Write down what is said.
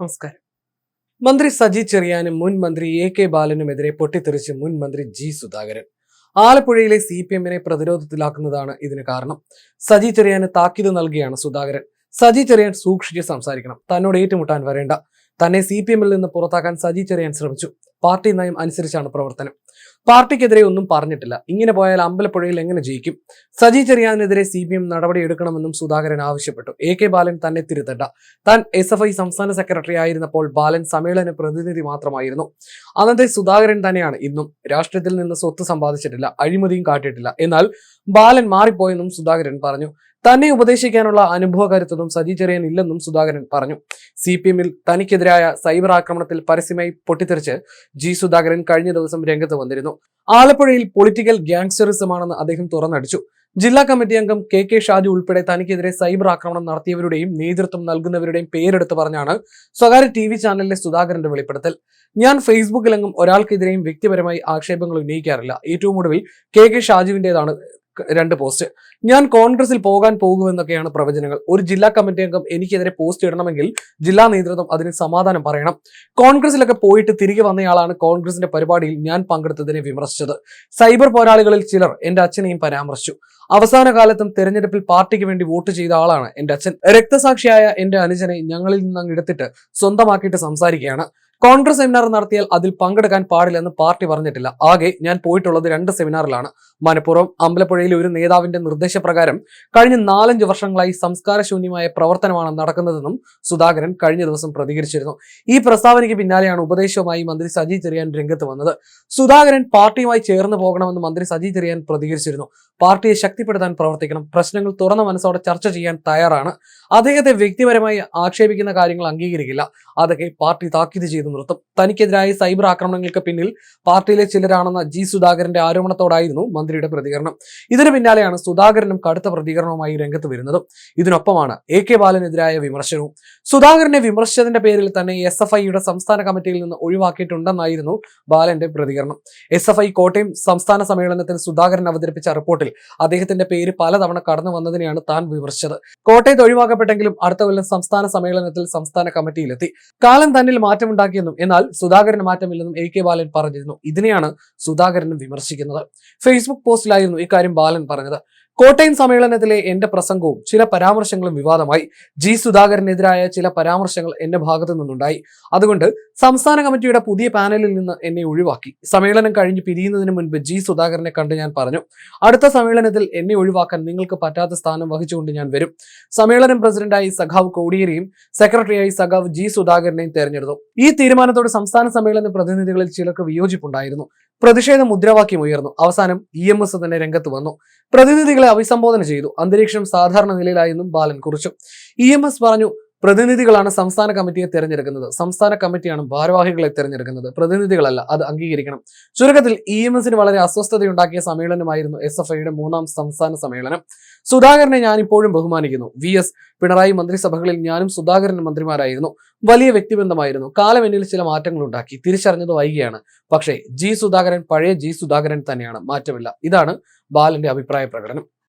നമസ്കാരം. മന്ത്രി സജി ചെറിയാനും മുൻ മന്ത്രി എ കെ ബാലനുമെതിരെ പൊട്ടിത്തെറിച്ച് മുൻ മന്ത്രി ജി സുധാകരൻ. ആലപ്പുഴയിലെ സി പി എമ്മിനെ പ്രതിരോധത്തിലാക്കുന്നതാണ് ഇതിന് കാരണം. സജി ചെറിയാന് താക്കീത് നൽകിയാണ് സുധാകരൻ. സജി ചെറിയാൻ സൂക്ഷിച്ച് സംസാരിക്കണം. തന്നോട് ഏറ്റുമുട്ടാൻ വരേണ്ട. തന്നെ സി പി എമ്മിൽ നിന്ന് പുറത്താക്കാൻ സജി ചെറിയാൻ ശ്രമിച്ചു. പാർട്ടി നയം അനുസരിച്ചാണ് പ്രവർത്തനം. പാർട്ടിക്കെതിരെ ഒന്നും പറഞ്ഞിട്ടില്ല. ഇങ്ങനെ പോയാൽ അമ്പലപ്പുഴയിൽ എങ്ങനെ ജയിക്കും? സജി ചെറിയാനെതിരെ സി പി എം നടപടിയെടുക്കണമെന്നും സുധാകരൻ ആവശ്യപ്പെട്ടു. എ കെ ബാലൻ തന്നെ തിരുത്തണ്ട. താൻ എസ് എഫ് ഐ സംസ്ഥാന സെക്രട്ടറി ആയിരുന്നപ്പോൾ ബാലൻ സമ്മേളന പ്രതിനിധി മാത്രമായിരുന്നു. അന്നത്തെ സുധാകരൻ തന്നെയാണ് ഇന്നും രാഷ്ട്രീയത്തിൽ നിന്ന് സ്വത്ത് സമ്പാദിച്ചിട്ടില്ല അഴിമതിയും കാട്ടിയിട്ടില്ല. എന്നാൽ ബാലൻ മാറിപ്പോയെന്നും സുധാകരൻ പറഞ്ഞു. തന്നെ ഉപദേശിക്കാനുള്ള അനുഭവ കരുത്തതും സജി ചെറിയൻ ഇല്ലെന്നും സുധാകരൻ പറഞ്ഞു. സി പി എമ്മിൽ തനിക്കെതിരായ സൈബർ ആക്രമണത്തിൽ പരസ്യമായി പൊട്ടിത്തെറിച്ച് ജി സുധാകരൻ കഴിഞ്ഞ ദിവസം രംഗത്ത് വന്നിരുന്നു. ആലപ്പുഴയിൽ പൊളിറ്റിക്കൽ ഗ്യാങ്സ്റ്ററിസമാണെന്ന് അദ്ദേഹം തുറന്നടിച്ചു. ജില്ലാ കമ്മിറ്റി അംഗം കെ കെ ഷാജു ഉൾപ്പെടെ തനിക്കെതിരെ സൈബർ ആക്രമണം നടത്തിയവരുടെയും നേതൃത്വം നൽകുന്നവരുടെയും പേരെടുത്ത് പറഞ്ഞാണ് സ്വകാര്യ ടി വി ചാനലിലെ സുധാകരന്റെ വെളിപ്പെടുത്തൽ. ഞാൻ ഫേസ്ബുക്കിലെങ്ങും ഒരാൾക്കെതിരെയും വ്യക്തിപരമായി ആക്ഷേപങ്ങൾ ഉന്നയിക്കാറില്ല. ഏറ്റവും ഒടുവിൽ കെ കെ ഷാജുവിന്റേതാണ് രണ്ട് പോസ്റ്റ്. ഞാൻ കോൺഗ്രസിൽ പോകാൻ പോകുമെന്നൊക്കെയാണ് പ്രവചനങ്ങൾ. ഒരു ജില്ലാ കമ്മിറ്റി അംഗം എനിക്കെതിരെ പോസ്റ്റ് ഇടണമെങ്കിൽ ജില്ലാ നേതൃത്വം അതിന് സമാധാനം പറയണം. കോൺഗ്രസിലൊക്കെ പോയിട്ട് തിരികെ വന്നയാളാണ് കോൺഗ്രസിന്റെ പരിപാടിയിൽ ഞാൻ പങ്കെടുത്തതിനെ വിമർശിച്ചത്. സൈബർ പോരാളികളിൽ ചിലർ എന്റെ അച്ഛനെയും പരാമർശിച്ചു. അവസാന കാലത്തും തെരഞ്ഞെടുപ്പിൽ പാർട്ടിക്ക് വേണ്ടി വോട്ട് ചെയ്ത ആളാണ് എന്റെ അച്ഛൻ. രക്തസാക്ഷിയായ എന്റെ അനുജനെ ഞങ്ങളിൽ നിന്ന് അങ്ങ് എടുത്തിട്ട് സ്വന്തമാക്കിയിട്ട് സംസാരിക്കുകയാണ്. കോൺഗ്രസ് സെമിനാർ നടത്തിയാൽ അതിൽ പങ്കെടുക്കാൻ പാടില്ലെന്ന് പാർട്ടി പറഞ്ഞിട്ടില്ല. ആകെ ഞാൻ പോയിട്ടുള്ളത് രണ്ട് സെമിനാറിലാണ്. മലപ്പുറം അമ്പലപ്പുഴയിലെ ഒരു നേതാവിന്റെ നിർദ്ദേശപ്രകാരം കഴിഞ്ഞ നാലഞ്ച് വർഷങ്ങളായി സംസ്കാരശൂന്യമായ പ്രവർത്തനമാണ് നടക്കുന്നതെന്നും സുധാകരൻ കഴിഞ്ഞ ദിവസം പ്രതികരിച്ചിരുന്നു. ഈ പ്രസ്താവനയ്ക്ക് പിന്നാലെയാണ് ഉപദേശവുമായി മന്ത്രി സജി ചെറിയാൻ രംഗത്ത് വന്നത്. സുധാകരൻ പാർട്ടിയുമായി ചേർന്ന് പോകണമെന്ന് മന്ത്രി സജി ചെറിയാൻ പ്രതികരിച്ചിരുന്നു. പാർട്ടിയെ ശക്തിപ്പെടുത്താൻ പ്രവർത്തിക്കണം. പ്രശ്നങ്ങൾ തുറന്ന മനസ്സോടെ ചർച്ച ചെയ്യാൻ തയ്യാറാണ്. അദ്ദേഹത്തെ വ്യക്തിപരമായി ആക്ഷേപിക്കുന്ന കാര്യങ്ങൾ അംഗീകരിക്കില്ല. അതൊക്കെ പാർട്ടി താക്കീത് ചെയ്തു നിർത്തും. തനിക്കെതിരായ സൈബർ ആക്രമണങ്ങൾക്ക് പിന്നിൽ പാർട്ടിയിലെ ചിലരാണെന്ന ജി സുധാകരന്റെ ആരോപണത്തോടായിരുന്നു മന്ത്രിയുടെ പ്രതികരണം. ഇതിന് പിന്നാലെയാണ് സുധാകരനും കടുത്ത പ്രതികരണവുമായി രംഗത്ത് വരുന്നതും. ഇതിനൊപ്പമാണ് എ കെ ബാലനെതിരായ വിമർശനവും. സുധാകരനെ വിമർശിച്ചതിന്റെ പേരിൽ തന്നെ എസ് എഫ് ഐയുടെ സംസ്ഥാന കമ്മിറ്റിയിൽ നിന്ന് ഒഴിവാക്കിയിട്ടുണ്ടെന്നായിരുന്നു ബാലന്റെ പ്രതികരണം. എസ് എഫ് ഐ കോട്ടയം സംസ്ഥാന സമ്മേളനത്തിൽ സുധാകരൻ അവതരിപ്പിച്ച റിപ്പോർട്ടിൽ അദ്ദേഹത്തിന്റെ പേര് പലതവണ കടന്നു വന്നതിനെയാണ് താൻ വിമർശിച്ചത്. കോട്ടയത്ത് ഒഴിവാക്കപ്പെട്ടെങ്കിലും അടുത്ത കൊല്ലം സംസ്ഥാന സമ്മേളനത്തിൽ സംസ്ഥാന കമ്മിറ്റിയിലെത്തി. കാലം തന്നിൽ മാറ്റമുണ്ടാക്കിയെന്നും എന്നാൽ സുധാകരന് മാറ്റമില്ലെന്നും എ കെ ബാലൻ പറഞ്ഞിരുന്നു. ഇതിനെയാണ് സുധാകരനും വിമർശിക്കുന്നത്. ഫേസ്ബുക്ക് പോസ്റ്റിലായിരുന്നു ഇക്കാര്യം ബാലൻ പറഞ്ഞത്. കോട്ടയം സമ്മേളനത്തിലെ എന്റെ പ്രസംഗവും ചില പരാമർശങ്ങളും വിവാദമായി. ജി സുധാകരനെതിരായ ചില പരാമർശങ്ങൾ എന്റെ ഭാഗത്തു നിന്നുണ്ടായി. അതുകൊണ്ട് സംസ്ഥാന കമ്മിറ്റിയുടെ പുതിയ പാനലിൽ നിന്ന് എന്നെ ഒഴിവാക്കി. സമ്മേളനം കഴിഞ്ഞ് പിരിയുന്നതിന് മുൻപ് ജി സുധാകരനെ കണ്ട് ഞാൻ പറഞ്ഞു അടുത്ത സമ്മേളനത്തിൽ എന്നെ ഒഴിവാക്കാൻ നിങ്ങൾക്ക് പറ്റാത്ത സ്ഥാനം വഹിച്ചുകൊണ്ട് ഞാൻ വരും. സമ്മേളനം പ്രസിഡന്റായി സഖാവ് കോടിയേരിയും സെക്രട്ടറിയായി സഖാവ് ജി സുധാകരനെയും തെരഞ്ഞെടുത്തു. ഈ തീരുമാനത്തോട് സംസ്ഥാന സമ്മേളന പ്രതിനിധികളിൽ ചിലർക്ക് വിയോജിപ്പുണ്ടായിരുന്നു. പ്രതിഷേധ മുദ്രാവാക്യം ഉയർന്നു. അവസാനം ഇ എം എസ് തന്നെ രംഗത്ത് വന്നു. പ്രതിനിധികളെ അഭിസംബോധന ചെയ്തു. അന്തരീക്ഷം സാധാരണ നിലയിലായെന്നും ബാലൻ കുറിച്ചു. ഇ എം എസ് പറഞ്ഞു പ്രതിനിധികളാണ് സംസ്ഥാന കമ്മിറ്റിയെ തെരഞ്ഞെടുക്കുന്നത്. സംസ്ഥാന കമ്മിറ്റിയാണ് ഭാരവാഹികളെ തെരഞ്ഞെടുക്കുന്നത്. പ്രതിനിധികളല്ല അത് അംഗീകരിക്കണം. ചുരുക്കത്തിൽ ഇ എം എസിന് വളരെ അസ്വസ്ഥതയുണ്ടാക്കിയ സമ്മേളനമായിരുന്നു എസ് എഫ് ഐയുടെ മൂന്നാം സംസ്ഥാന സമ്മേളനം. സുധാകരനെ ഞാൻ ഇപ്പോഴും ബഹുമാനിക്കുന്നു. വി. എസ്. പിണറായി മന്ത്രിസഭകളിൽ ഞാനും സുധാകരൻ മന്ത്രിമാരായിരുന്നു. വലിയ വ്യക്തിബന്ധമായിരുന്നു. കാലം എന്നിൽ ചില മാറ്റങ്ങൾ ഉണ്ടാക്കി തിരിച്ചറിഞ്ഞത് വൈകിയാണ്. പക്ഷേ ജി സുധാകരൻ പഴയ ജി സുധാകരൻ തന്നെയാണ്. മാറ്റമില്ല. ഇതാണ് ബാലന്റെ അഭിപ്രായ പ്രകടനം.